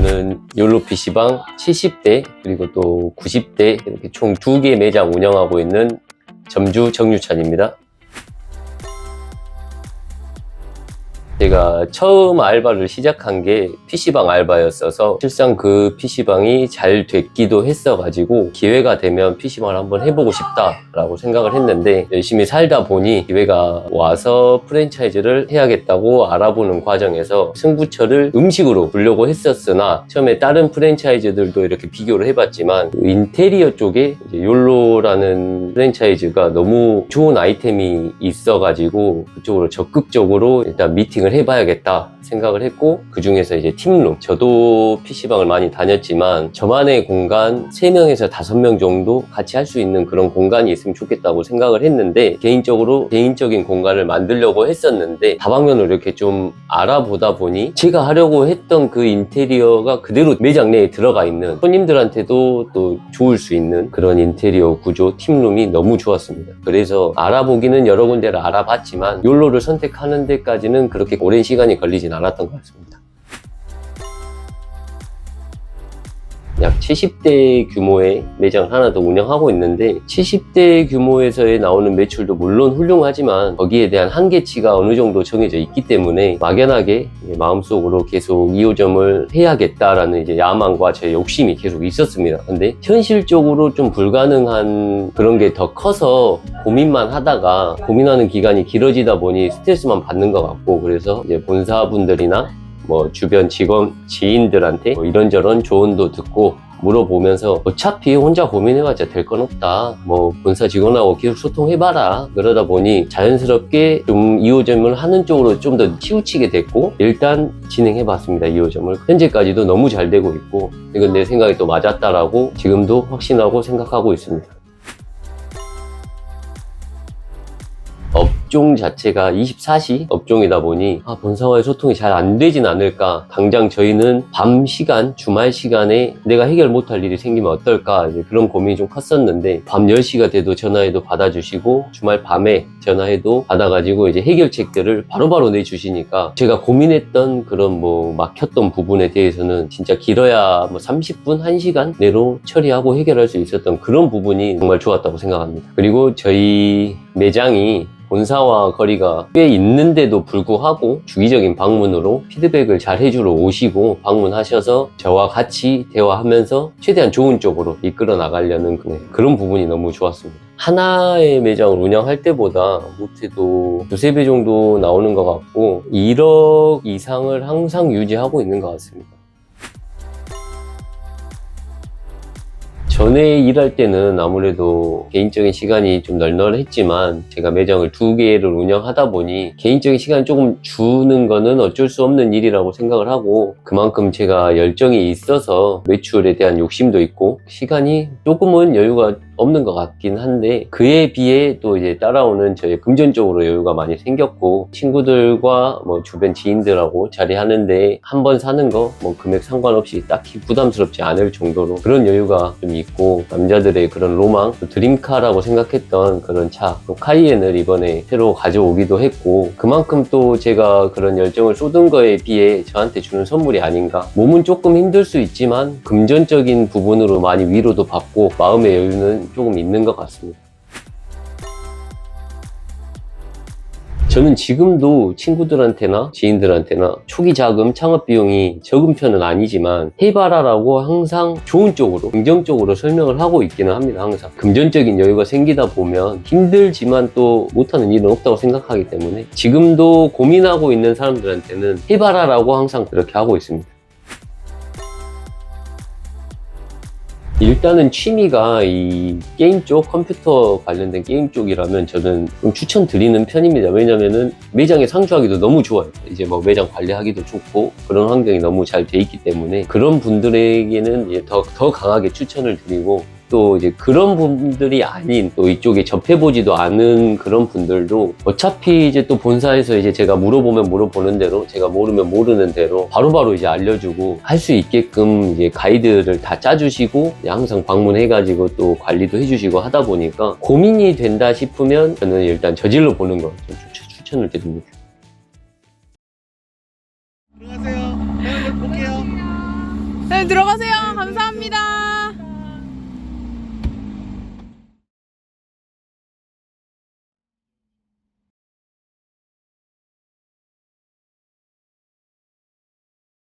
저는 욜로 PC방 70대 그리고 또 90대 이렇게 총 두 개 매장 운영하고 있는 점주 정유찬입니다. 제가 처음 알바를 시작한 게 PC방 알바였어서 실상 그 PC방이 잘 됐기도 했어가지고 기회가 되면 PC방을 한번 해보고 싶다라고 생각을 했는데 열심히 살다 보니 기회가 와서 프랜차이즈를 해야겠다고 알아보는 과정에서 승부처를 음식으로 보려고 했었으나 처음에 다른 프랜차이즈들도 이렇게 비교를 해봤지만 그 인테리어 쪽에 욜로라는 프랜차이즈가 너무 좋은 아이템이 있어가지고 그쪽으로 적극적으로 일단 미팅을 해봐야겠다 생각을 했고 그 중에서 이제 팀룸 저도 PC방을 많이 다녔지만 저만의 공간 3명에서 5명 정도 같이 할 수 있는 그런 공간이 있으면 좋겠다고 생각을 했는데 개인적으로 개인적인 공간을 만들려고 했었는데 다방면으로 이렇게 좀 알아보다 보니 제가 하려고 했던 그 인테리어가 그대로 매장 내에 들어가 있는 손님들한테도 또 좋을 수 있는 그런 인테리어 구조 팀룸이 너무 좋았습니다. 그래서 알아보기는 여러 군데를 알아봤지만 욜로를 선택하는 데까지는 그렇게 오랜 시간이 걸리진 않았 던 것 같습니다. 약 70대 규모의 매장을 하나 더 운영하고 있는데 70대 규모에서의 나오는 매출도 물론 훌륭하지만 거기에 대한 한계치가 어느 정도 정해져 있기 때문에 막연하게 마음속으로 계속 2호점을 해야겠다라는 이제 야망과 제 욕심이 계속 있었습니다. 근데 현실적으로 좀 불가능한 그런 게 더 커서 고민만 하다가 고민하는 기간이 길어지다 보니 스트레스만 받는 것 같고 그래서 이제 본사분들이나 뭐 주변 직원 지인들한테 뭐 이런저런 조언도 듣고 물어보면서 어차피 혼자 고민해봤자 될 건 없다. 뭐 본사 직원하고 계속 소통해봐라. 그러다 보니 자연스럽게 좀 2호점을 하는 쪽으로 좀 더 치우치게 됐고 일단 진행해봤습니다. 2호점을 현재까지도 너무 잘 되고 있고 이건 내 생각이 또 맞았다라고 지금도 확신하고 생각하고 있습니다. 업종 자체가 24시 업종이다 보니 아, 본사와의 소통이 잘 안 되진 않을까. 당장 저희는 밤 시간 주말 시간에 내가 해결 못할 일이 생기면 어떨까. 그런 고민이 좀 컸었는데 밤 10시가 돼도 전화해도 받아주시고 주말 밤에 전화해도 받아가지고 이제 해결책들을 바로바로 내주시니까 제가 고민했던 그런 뭐 막혔던 부분에 대해서는 진짜 길어야 뭐 30분 1시간 내로 처리하고 해결할 수 있었던 그런 부분이 정말 좋았다고 생각합니다. 그리고 저희 매장이 본사와 거리가 꽤 있는데도 불구하고 주기적인 방문으로 피드백을 잘 해주러 오시고 방문하셔서 저와 같이 대화하면서 최대한 좋은 쪽으로 이끌어 나가려는 그- 그런 부분이 너무 좋았습니다. 하나의 매장을 운영할 때보다 못해도 두세 배 정도 나오는 것 같고 1억 이상을 항상 유지하고 있는 것 같습니다. 전에 일할 때는 아무래도 개인적인 시간이 좀 널널했지만 제가 매장을 두 개를 운영하다 보니 개인적인 시간 조금 주는 거는 어쩔 수 없는 일이라고 생각을 하고 그만큼 제가 열정이 있어서 매출에 대한 욕심도 있고 시간이 조금은 여유가 없는 것 같긴 한데 그에 비해 또 이제 따라오는 저의 금전적으로 여유가 많이 생겼고 친구들과 뭐 주변 지인들하고 자리하는데 한 번 사는 거 뭐 금액 상관없이 딱히 부담스럽지 않을 정도로 그런 여유가 좀 있고 남자들의 그런 로망 또 드림카라고 생각했던 그런 차또 카이엔을 이번에 새로 가져오기도 했고 그만큼 또 제가 그런 열정을 쏟은 거에 비해 저한테 주는 선물이 아닌가. 몸은 조금 힘들 수 있지만 금전적인 부분으로 많이 위로도 받고 마음의 여유는 조금 있는 것 같습니다. 저는 지금도 친구들한테나 지인들한테나 초기 자금 창업 비용이 적은 편은 아니지만 해봐라라고 항상 좋은 쪽으로 긍정적으로 설명을 하고 있기는 합니다 항상 금전적인 여유가 생기다 보면 힘들지만 또 못하는 일은 없다고 생각하기 때문에 지금도 고민하고 있는 사람들한테는 해봐라라고 항상 그렇게 하고 있습니다 일단은 취미가 이 게임 쪽, 컴퓨터 관련된 게임 쪽이라면 저는 좀 추천드리는 편입니다. 왜냐면은 매장에 상주하기도 너무 좋아요. 이제 뭐 매장 관리하기도 좋고 그런 환경이 너무 잘 돼 있기 때문에 그런 분들에게는 더, 더 강하게 추천을 드리고 또 이제 그런 분들이 아닌 또 이쪽에 접해보지도 않은 그런 분들도 어차피 이제 또 본사에서 이제 제가 물어보면 물어보는 대로 제가 모르면 모르는 대로 바로바로 이제 알려주고 할 수 있게끔 이제 가이드를 다 짜주시고 항상 방문해가지고 또 관리도 해주시고 하다 보니까 고민이 된다 싶으면 저는 일단 저질러 보는 거좀 추천을 드립니다. 들어가세요. 내가 볼 볼게요. 네, 들어가세요. 감사합니다.